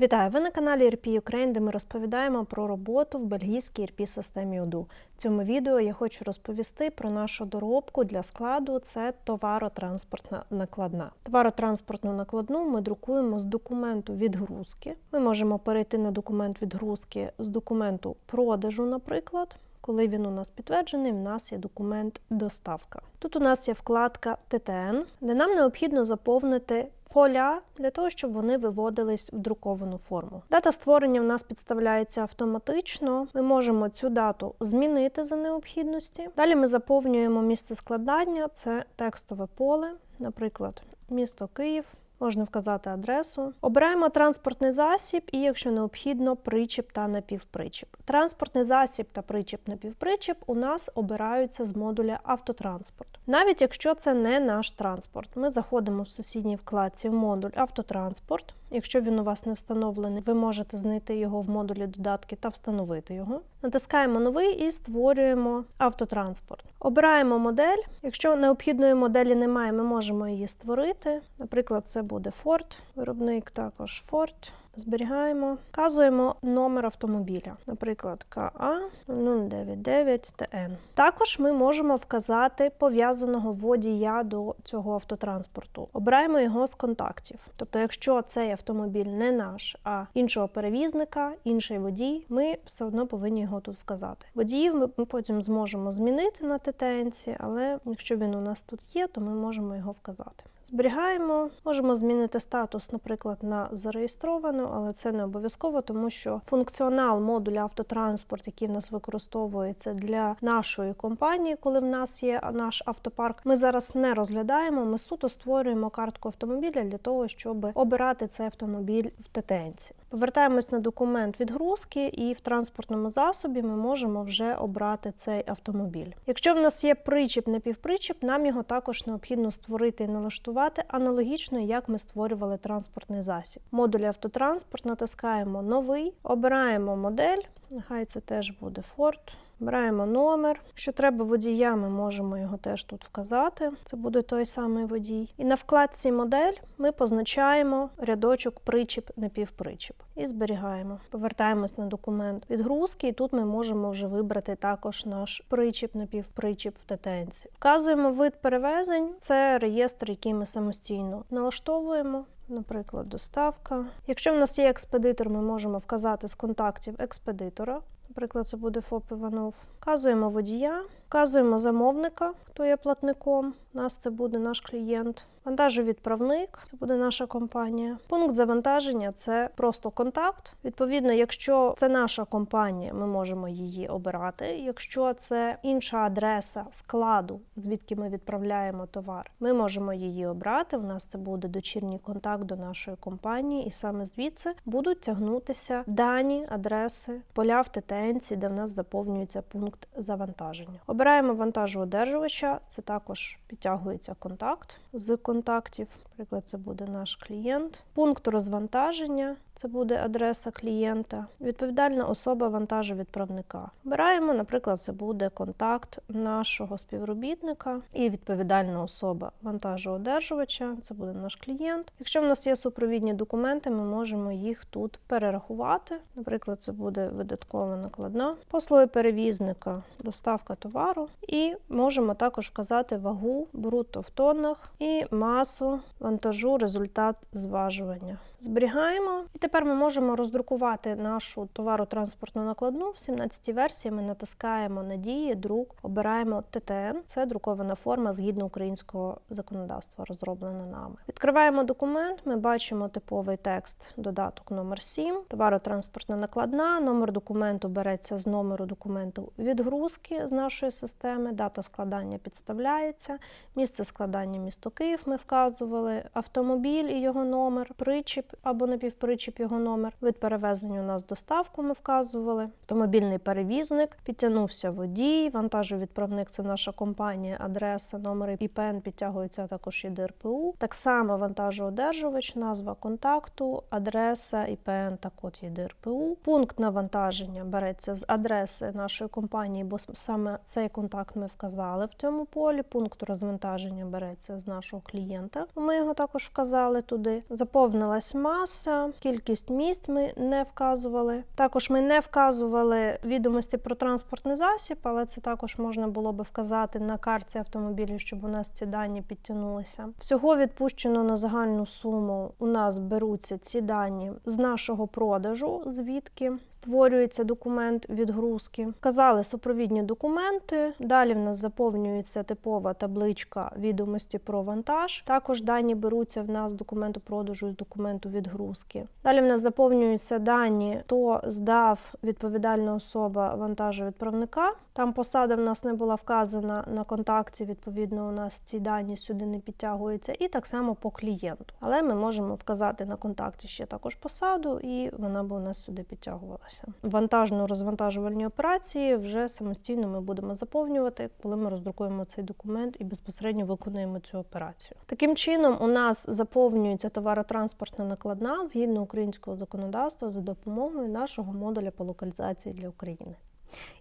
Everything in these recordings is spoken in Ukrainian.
Вітаю! Ви на каналі RP Ukraine, де ми розповідаємо про роботу в бельгійській RP системі Odoo. В цьому відео я хочу розповісти про нашу доробку для складу. Це товаротранспортна накладна. Товаротранспортну накладну ми друкуємо з документу відгрузки. Ми можемо перейти на документ відгрузки з документу продажу, наприклад. Коли він у нас підтверджений, в нас є документ доставка. Тут у нас є вкладка ТТН, де нам необхідно заповнити поля для того, щоб вони виводились в друковану форму. Дата створення в нас підставляється автоматично. Ми можемо цю дату змінити за необхідності. Далі ми заповнюємо місце складання, це текстове поле, наприклад, місто Київ. Можна вказати адресу. Обираємо транспортний засіб і, якщо необхідно, причіп та напівпричіп. Транспортний засіб та причіп напівпричіп у нас обираються з модуля автотранспорт. Навіть якщо це не наш транспорт, ми заходимо в сусідній вкладці в модуль автотранспорт. Якщо він у вас не встановлений, ви можете знайти його в модулі додатки та встановити його. Натискаємо новий і створюємо автотранспорт. Обираємо модель. Якщо необхідної моделі немає, ми можемо її створити. Наприклад, це буде Ford, виробник також Ford. Зберігаємо, вказуємо номер автомобіля, наприклад, КА 099ТН. Також ми можемо вказати пов'язаного водія до цього автотранспорту. Обираємо його з контактів. Тобто, якщо цей автомобіль не наш, а іншого перевізника, інший водій, ми все одно повинні його тут вказати. Водіїв ми потім зможемо змінити на ТТНці, але якщо він у нас тут є, то ми можемо його вказати. Зберігаємо, можемо змінити статус, наприклад, на зареєстровану, але це не обов'язково, тому що функціонал модуля автотранспорт, який в нас використовується для нашої компанії, коли в нас є наш автопарк, ми зараз не розглядаємо. Ми суто створюємо картку автомобіля для того, щоб обирати цей автомобіль в ТТНці. Повертаємось на документ відгрузки, і в транспортному засобі ми можемо вже обрати цей автомобіль. Якщо в нас є причіп напівпричіп, нам його також необхідно створити і налаштувати аналогічно, як ми створювали транспортний засіб. Модуль автотранспорт натискаємо новий, обираємо модель. Нехай це теж буде Ford. Обираємо номер. Якщо треба водія, ми можемо його теж тут вказати. Це буде той самий водій. І на вкладці модель ми позначаємо рядочок причіп напівпричіп і зберігаємо. Повертаємось на документ відгрузки, і тут ми можемо вже вибрати також наш причіп напівпричіп в ТТНці. Вказуємо вид перевезень, це реєстр, який ми самостійно налаштовуємо. Наприклад, доставка. Якщо в нас є експедитор, ми можемо вказати з контактів експедитора. Наприклад, це буде ФОП Іванов. Вказуємо водія, вказуємо замовника, хто є платником. У нас це буде наш клієнт. Вантажовідправник це буде наша компанія. Пункт завантаження це просто контакт. Відповідно, якщо це наша компанія, ми можемо її обирати. Якщо це інша адреса складу, звідки ми відправляємо товар, ми можемо її обрати. У нас це буде дочірній контакт до нашої компанії, і саме звідси будуть тягнутися дані, адреси, поля в ТТНці, де в нас заповнюється пункт завантаження. Обираємо вантажоодержувача, це також підтягується контакт з контактів. Наприклад, це буде наш клієнт. Пункт розвантаження це буде адреса клієнта. Відповідальна особа вантажовідправника. Обираємо, наприклад, це буде контакт нашого співробітника і відповідальна особа вантажоодержувача. Це буде наш клієнт. Якщо в нас є супровідні документи, ми можемо їх тут перерахувати. Наприклад, це буде видаткова накладна, послуги перевізника, доставка товару, і можемо також вказати вагу брутто в тоннах і масу вантажу, результат зважування. Зберігаємо, і тепер ми можемо роздрукувати нашу товаротранспортну накладну. В 17 версії ми натискаємо надії, друк, обираємо ТТН. Це друкована форма згідно українського законодавства, розроблена нами. Відкриваємо документ. Ми бачимо типовий текст, додаток номер 7 товаротранспортна накладна. Номер документу береться з номеру документу відгрузки з нашої системи. Дата складання підставляється. Місце складання місто Київ. Ми вказували автомобіль і його номер, причіп або напівпричіп його номер. Вид перевезення у нас доставку ми вказували. Автомобільний перевізник, підтягнувся водій, вантажовідправник це наша компанія, адреса, номери ІПН підтягується також і ДРПУ. Так само вантажоодержувач, назва контакту, адреса, ІПН та код ЄДРПУ. Пункт навантаження береться з адреси нашої компанії, бо саме цей контакт ми вказали в цьому полі. Пункт розвантаження береться з нашого клієнта. Ми його також вказали туди. Заповнилась маса, кількість місць ми не вказували. Також ми не вказували відомості про транспортний засіб, але це також можна було би вказати на карті автомобілів, щоб у нас ці дані підтягнулися. Всього відпущено на загальну суму. У нас беруться ці дані з нашого продажу, звідки створюється документ відгрузки. Вказали супровідні документи. Далі в нас заповнюється типова табличка відомості про вантаж. Також дані беруться в нас з документу продажу з документу відгрузки. Далі в нас заповнюються дані, хто здав відповідальна особа вантажовідправника. Там посада в нас не була вказана на контакті. Відповідно, у нас ці дані сюди не підтягуються, і так само по клієнту. Але ми можемо вказати на контакті ще також посаду, і вона б у нас сюди підтягувалася. Вантажно-розвантажувальні операції вже самостійно ми будемо заповнювати, коли ми роздрукуємо цей документ і безпосередньо виконуємо цю операцію. Таким чином, у нас заповнюється товаротранспортна накладна згідно українського законодавства за допомогою нашого модуля по локалізації для України.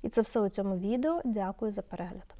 І це все у цьому відео. Дякую за перегляд.